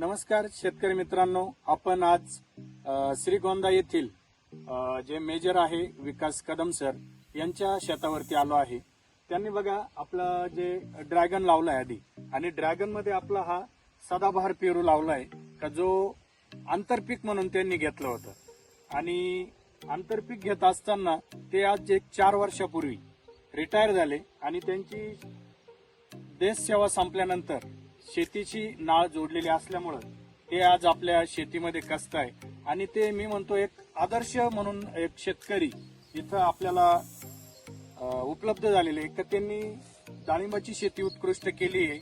नमस्कार शेतकरी मित्रांनो. आपण आज श्रीगोंदा येथील जे मेजर आहे विकास कदम सर यांच्या शेतावरती आलो आहे. त्यांनी बघा आपला जे ड्रॅगन लावलाय आधी आणि ड्रॅगनमध्ये आपला हा सदाबहार पेरू लावलाय का जो आंतरपीक म्हणून त्यांनी घेतलं होतं. आणि आंतरपीक घेत असताना ते आज एक चार वर्षापूर्वी रिटायर झाले आणि त्यांची देश सेवा संपल्यानंतर शेतीची नाळ जोडलेली असल्यामुळं ते आज आपल्या शेतीमध्ये कसताय आणि ते मी म्हणतो एक आदर्श म्हणून एक शेतकरी इथं आपल्याला उपलब्ध झालेले आहे. का त्यांनी डाळिंबाची शेती उत्कृष्ट केली आहे.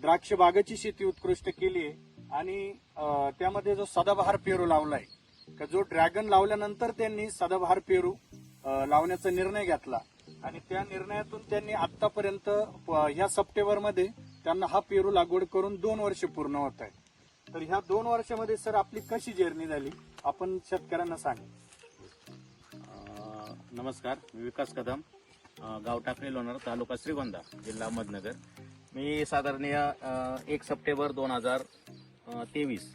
द्राक्ष बागाची शेती उत्कृष्ट केली आहे. आणि त्यामध्ये जो सदाबहार पेरू लावलाय का जो ड्रॅगन लावल्यानंतर त्यांनी सदाबहार पेरू लावण्याचा निर्णय घेतला. आणि त्या निर्णयातून त्यांनी आतापर्यंत ह्या सप्टेंबरमध्ये मध्ये त्यांना हा पेरू लागवड करून दोन वर्ष पूर्ण होत आहे तर ह्या दोन वर्षामध्ये सर आपली कशी जर्नी झाली? आपण शेतकऱ्यांना सांगू. नमस्कार मी विकास कदम गाव टाकळी लोणार तालुका श्रीगोंदा जिल्हा अहमदनगर मी साधारण एक सप्टेंबर दोन हजार तेवीस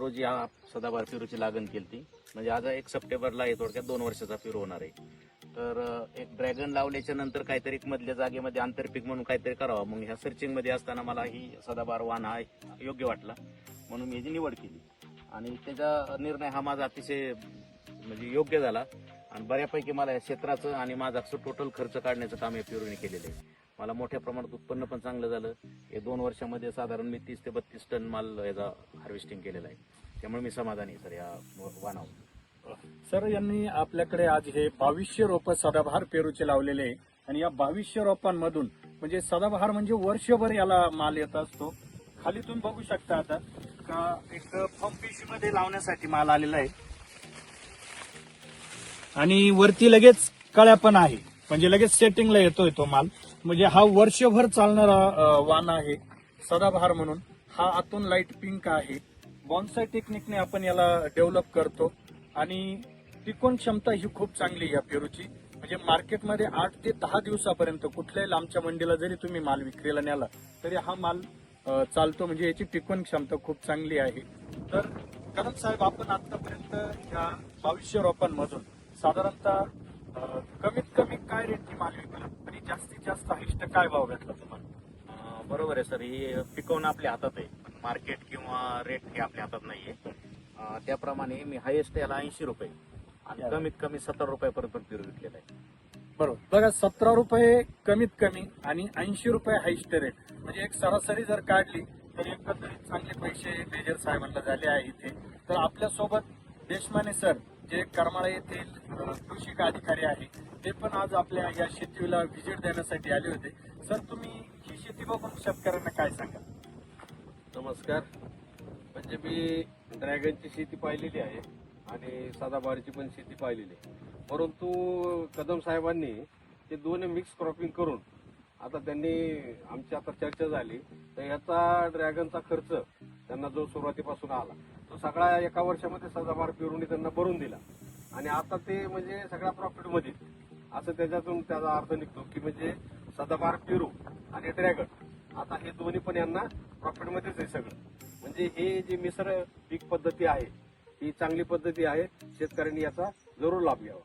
रोजी हा सदाभार पेरूची लागण केली ती म्हणजे आज एक सप्टेंबरला आहे थोडक्यात दोन वर्षाचा पेरू होणार आहे. तर एक ड्रॅगन लावल्याच्या नंतर काहीतरी एक मधल्या जागेमध्ये आंतरपीक म्हणून काहीतरी करावं. मग ह्या सर्चिंगमध्ये असताना मला ही सदाबार वाण हा योग्य वाटला. म्हणून मी याची निवड केली. आणि त्याचा निर्णय हा माझा अतिशय म्हणजे योग्य झाला. आणि बऱ्यापैकी मला या क्षेत्राचं आणि माझा टोटल खर्च काढण्याचं काम या पेरूने केलेलं आहे. मला मोठ्या प्रमाणात उत्पन्न पण चांगलं झालं. हे दोन वर्षामध्ये साधारण मी तीस ते बत्तीस टन माल याचा हार्वेस्टिंग केलेला आहे. त्यामुळे मी समाधानी सर या वाणावर सर यांनी आपल्याकडे आज हे बावीसशे रोप सदाबहार पेरूचे लावलेले आहे. आणि या बावीसशे रोपांमधून म्हणजे सदाबहार म्हणजे वर्षभर याला माल येत असतो. खाली तुम्ही बघू शकता आता का एक पंपमध्ये लावण्यासाठी माल आलेला आहे. आणि वरती लगेच कळ्या पण आहे. म्हणजे लगेच सेटिंगला येतोय तो माल. म्हणजे हा वर्षभर चालणारा अं, वाण आहे सदाबहार म्हणून. हा आतून लाइट पिंक आहे. बॉन्साय टेक्निकने आपण याला डेव्हलप करतो. आणि टिकून क्षमता ही खूप चांगली आहे या पेरूची. म्हणजे मार्केटमध्ये आठ ते दहा दिवसापर्यंत कुठल्याही लांबच्या मंडीला जरी तुम्ही माल विक्रीला नेला तरी हा माल चालतो. म्हणजे याची टिकवण क्षमता खूप चांगली आहे. तर कदम साहेब आपण आतापर्यंत या बावीसशे रोपांमधून साधारणतः कमीत कमी काय रेटची माल विकला? आणि जास्तीत जास्त हिष्ट काय भाव भेटला तुम्हाला? बरोबर आहे सर. ही पिकवणं आपल्या हातात आहे. मार्केट किंवा रेट हे आपल्या हातात नाहीये. त्याप्रमाणे मी हायेस्ट याला ऐंशी रुपये आणि कमीत कमी सत्तर रुपयापर्यंत पण पेरू विकलेला आहे. बरोबर. बघा सतरा रुपये कमीत कमी आणि ऐंशी रुपये हायस्ट रेट म्हणजे एक सरासरी जर काढली तर एकंदरीत चांगले पैसे मेजर साहेबांना झाले आहे इथे. तर आपल्यासोबत देशमाने सर जे करमाळा येथील कृषी अधिकारी आहे ते पण आज आपल्या या शेतीला व्हिजिट देण्यासाठी आले होते. सर तुम्ही ही शेती बघून शेतकऱ्यांना काय सांगा नमस्कार. म्हणजे मी ड्रॅगनची शेती पाहिलेली आहे आणि सदाबारीची पण शेती पाहिलेली आहे. परंतु कदम साहेबांनी ते दोन्ही मिक्स क्रॉपिंग करून आता त्यांनी आमची आता चर्चा झाली तर याचा ड्रॅगनचा खर्च त्यांना जो सुरुवातीपासून आला तो सगळा एका वर्षामध्ये सदाबार पेरूने त्यांना भरून दिला. आणि आता ते म्हणजे सगळ्या प्रॉफिटमध्ये असं त्याच्यातून त्याचा अर्थ निघतो की म्हणजे सदाबार पेरू आणि ड्रॅगन आता हे दोन्ही पण यांना प्रॉफिटमध्येच आहे सगळं. म्हणजे हे जी मिश्र पीक पद्धती आहे ही चांगली पद्धती आहे शेतकऱ्यांनी याचा जरूर लाभ घ्यावा.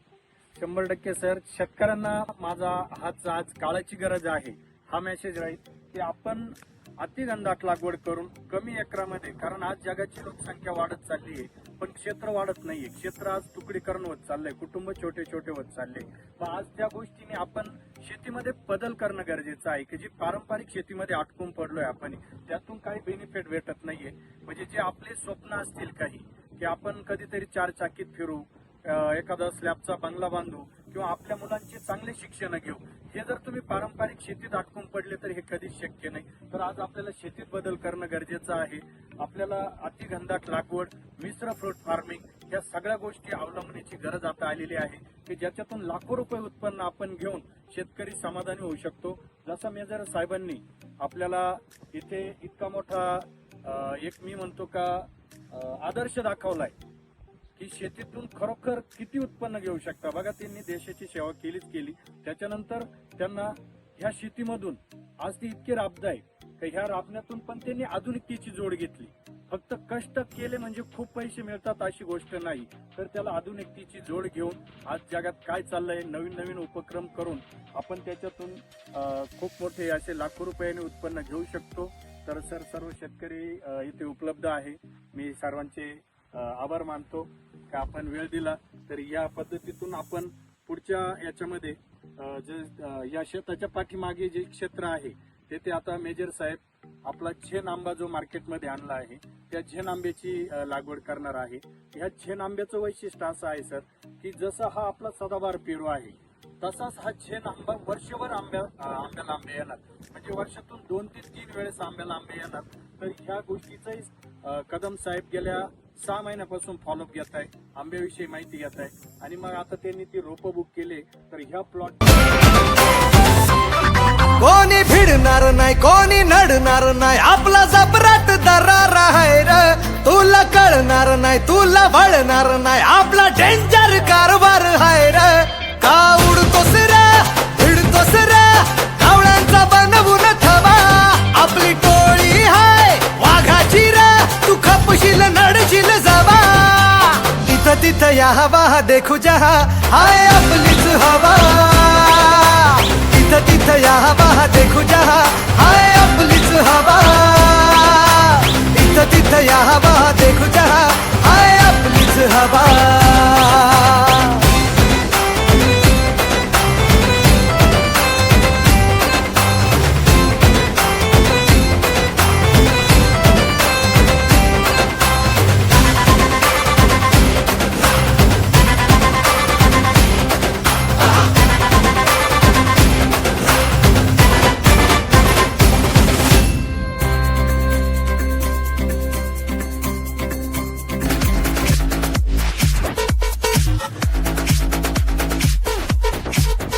शंभर टक्के सर शेतकऱ्यांना माझा हाच आज काळाची गरज आहे. हा मेसेज राहील की आपण अतिगंधात लागवड करून कमी एकरामध्ये कारण आज जगाची लोकसंख्या वाढत चालली आहे पण क्षेत्र वाढत नाहीये. क्षेत्र आज तुकडीकरण होत चाललंय कुटुंब छोटे छोटे होत चालले. मग आज त्या गोष्टीने आपण शेतीमध्ये बदल करणं गरजेचं आहे की जी पारंपरिक शेतीमध्ये अटकून पडलोय आपण. त्यातून काही बेनिफिट भेटत नाहीये. म्हणजे जे आपले स्वप्न असतील काही की आपण कधीतरी चार चाकीत फिरू एखादा स्लॅबचा बंगला बांधू किंवा आपल्या मुलांची चांगले शिक्षण घेऊ. हे जर तुम्ही पारंपरिक शेतीत अटकून पडले तर हे कधीच शक्य नाही. तर आज आपल्याला शेतीत बदल करणं गरजेचं आहे. आपल्याला अतिगंधात लागवड मिश्र फ्रूट फार्मिंग या सगळ्या गोष्टी अवलंबण्याची गरज आता आलेली आहे की ज्याच्यातून लाखो रुपये उत्पन्न आपण घेऊन शेतकरी समाधानी होऊ शकतो. जसं मेजर साहेबांनी आपल्याला इथे इतका मोठा एक मी म्हणतो का आदर्श दाखवलाय की शेतीतून खरोखर किती उत्पन्न घेऊ शकता. बघा त्यांनी देशाची सेवा केलीच केली. त्याच्यानंतर त्यांना ह्या शेतीमधून आज ती इतकी राबदाय का ह्या राबण्यातून पण त्यांनी आधुनिकतेची जोड घेतली. फक्त कष्ट केले म्हणजे खूप पैसे मिळतात अशी गोष्ट नाही. तर त्याला आधुनिकतेची जोड घेऊन आज जगात काय चाललंय नवीन नवीन उपक्रम करून आपण त्याच्यातून खूप मोठे असे लाखो रुपयाने उत्पन्न घेऊ शकतो. तर सर सर्व शेतकरी इथे उपलब्ध आहे. मी सर्वांचे आभार मानतो. का आपण वेळ दिला तर या पद्धतीतून आपण पुढच्या याच्यामध्ये जे या शेताच्या पाठीमागे जे क्षेत्र आहे तेथे आता मेजर साहेब आपला छेन आंबा जो मार्केटमध्ये आणला आहे त्या झेन आंब्याची लागवड करणार आहे. ह्या झेन आंब्याचं वैशिष्ट्य असं आहे सर की जसा हा आपला सदाबार पेरू आहे तसाच हा झेन आंबा वर्षभर आंब्या आंब्याला आंबे येणार. म्हणजे वर्षातून दोन ते तीन वेळेस आंब्याला आंबे येणार. तर ह्या गोष्टीचाही कदम साहेब गेल्या सहा महिन्यापासून फॉलोअप घेत आहे आंब्याविषयी माहिती घेत आहे आणि मग आता त्यांनी ती रोपं बुक केले तर ह्या प्लॉट कोणी भिडणार नाही कोणी नडणार नाही आपला नाही तुला वळणार नाही. आपला डेंजर कारभार हाय र. का उडतोस रे? भिडतोस रे? कावळ्यांचा बनवून थवा आपली टोळी हाय वाघाची रे. तू खपशील नडशील जावा. तिथं तिथं या हवा देखू जहा. हाय आपलीच हवा. तिथं तिथं या हवा देखू जहा.